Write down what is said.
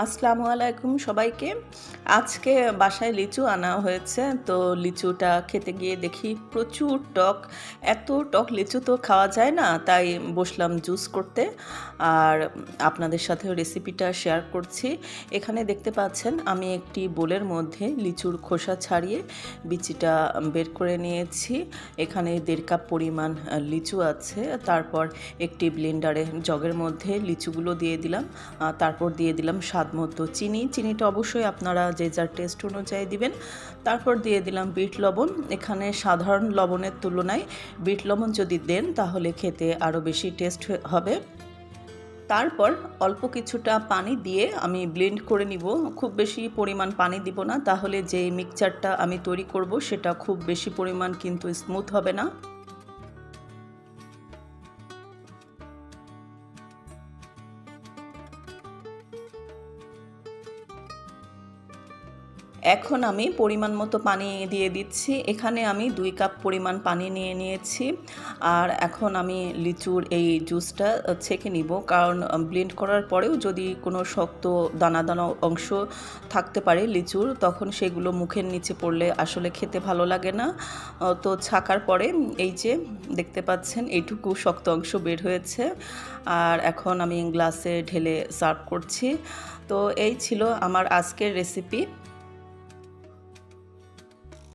আসসালামু আলাইকুম সবাইকে। আজকে বাসায় লিচু আনা হয়েছে, তো লিচুটা খেতে গিয়ে দেখি প্রচুর টক। এত টক লিচু তো খাওয়া যায় না, তাই বসলাম জুস করতে। আর আপনাদের সাথে রেসিপিটা শেয়ার করছি। এখানে দেখতে পাচ্ছেন, আমি একটি বোলের মধ্যে লিচুর খোসা ছাড়িয়ে বিচিটা বের করে নিয়েছি। এখানে দেড় কাপ পরিমাণ লিচু আছে, তারপর একটি ব্লেন্ডারে জগের মধ্যে লিচুগুলো দিয়ে দিলাম। তারপর দিয়ে দিলাম স্বাদ মতো চিনি। চিনিটা অবশ্যই আপনারা যে যার টেস্ট অনুযায়ী দিবেন। তারপর দিয়ে দিলাম বিট লবণ। এখানে সাধারণ লবণের তুলনায় বিট লবণ যদি দেন, তাহলে খেতে আরও বেশি টেস্ট হবে। তারপর অল্প কিছুটা পানি দিয়ে আমি ব্লেন্ড করে নিব। খুব বেশি পরিমাণ পানি দিব না। তাহলে যে মিক্সচারটা আমি তৈরি করব, সেটা খুব বেশি পরিমাণ কিন্তু স্মুথ হবে না। এখন আমি পরিমাণ মতো পানি দিয়ে দিচ্ছি। এখানে আমি দুই কাপ পরিমাণ পানি নিয়ে নিয়েছি। আর এখন আমি লিচুর এই জুসটা ছেঁকে নিব। কারণ ব্লেন্ড করার পরেও যদি কোনো শক্ত দানা দানা অংশ থাকতে পারে লিচুর, তখন সেগুলো মুখের নিচে পড়লে আসলে খেতে ভালো লাগে না। তো ছাকার পরে এই যে দেখতে পাচ্ছেন, এইটুকু শক্ত অংশ বের হয়েছে। আর এখন আমি গ্লাসে ঢেলে সার্ভ করছি। তো এই ছিল আমার আজকের রেসিপি।